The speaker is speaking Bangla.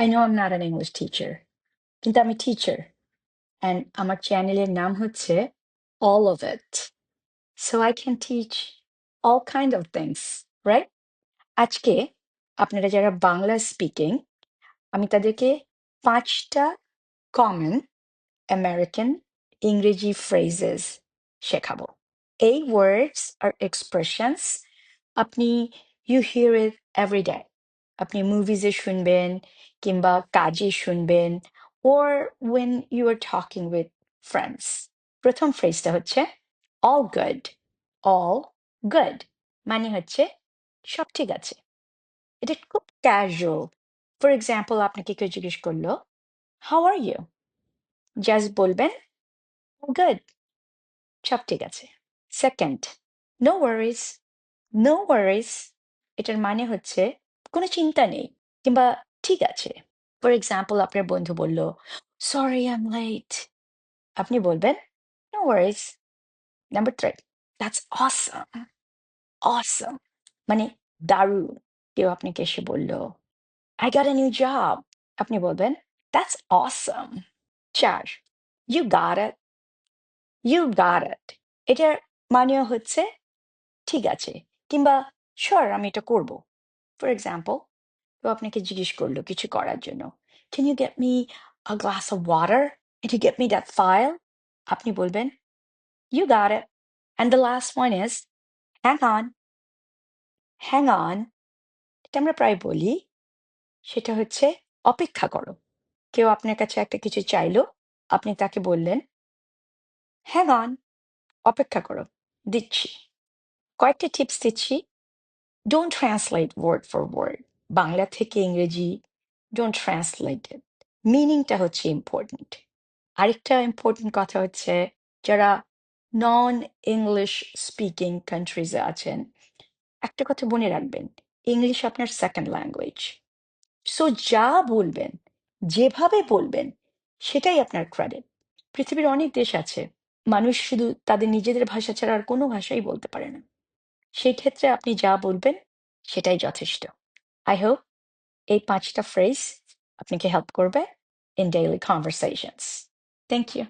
I know I'm not an English teacher, কিন্তু আমি টিচার অ্যান্ড আমার চ্যানেলের নাম হচ্ছে All of It. So I can teach all kind of things, right? আজকে আপনারা যারা বাংলা স্পিকিং আমি তাদেরকে পাঁচটা কমন আমেরিকান ইংরেজি ফ্রেজেস শেখাবো এই ওয়ার্ডস আর এক্সপ্রেশনস আপনি you hear it every day আপনি মুভিজে শুনবেন কিংবা কাজে শুনবেন or when you are talking with friends প্রথম ফ্রেজটা হচ্ছে অল গুড অল গুড মানে হচ্ছে সব ঠিক আছে। এটা খুব ক্যাজুয়াল ফর এক্সাম্পল আপনাকে কেউ জিজ্ঞেস করল হাউ আর ইউ জাস্ট বলবেন গুড সব ঠিক আছে। Second no worries no worries এটার মানে হচ্ছে কোনো চিন্তা নেই কিংবা ঠিক আছে। ফর এক্সাম্পল আপনার বন্ধু বলল সরি আই এম লেট আপনি বলবেন no worries number three that's awesome awesome মানে দারুণ। কেউ আপনাকে এসে বলল I got a new job আপনি বলবেন দ্যাটস অসম চার ইউ গাট ইউ গাট এটার মানেও হচ্ছে, ঠিক আছে কিংবা শর আমি এটা করব। ফর এক্সাম্পল কেউ আপনাকে জিজ্ঞেস করল কিছু করার জন্য can you get me a glass of water can you get me that file আপনি বলবেন you got it and the last one is hang on hang on এটা আমরা প্রায় বলি, সেটা হচ্ছে, অপেক্ষা করো। কেউ আপনার কাছে একটা কিছু চাইলো, আপনি তাকে বললেন হ্যাং অন অপেক্ষা করো, দিচ্ছি। কয়েকটা টিপস দিচ্ছি। Don't translate word for word Bangla থেকে ইংরেজি ডোন্ট ট্রান্সলেট ইট মিনিংটা হচ্ছে ইম্পর্টেন্ট আরেকটা ইম্পর্টেন্ট কথা হচ্ছে, যারা নন ইংলিশ স্পিকিং কান্ট্রিজে আছেন, একটা কথা মনে রাখবেন ইংলিশ আপনার সেকেন্ড ল্যাঙ্গুয়েজ সো যা বলবেন, যেভাবে বলবেন, সেটাই আপনার ক্রেডিট পৃথিবীর অনেক দেশ আছে, মানুষ শুধু তাদের নিজেদের ভাষা ছাড়া আর কোনো ভাষাই বলতে পারে না। সেই ক্ষেত্রে আপনি যা বলবেন সেটাই যথেষ্ট। আই হোপ এই পাঁচটা ফ্রেজ আপনাকে হেল্প করবে in daily conversations thank you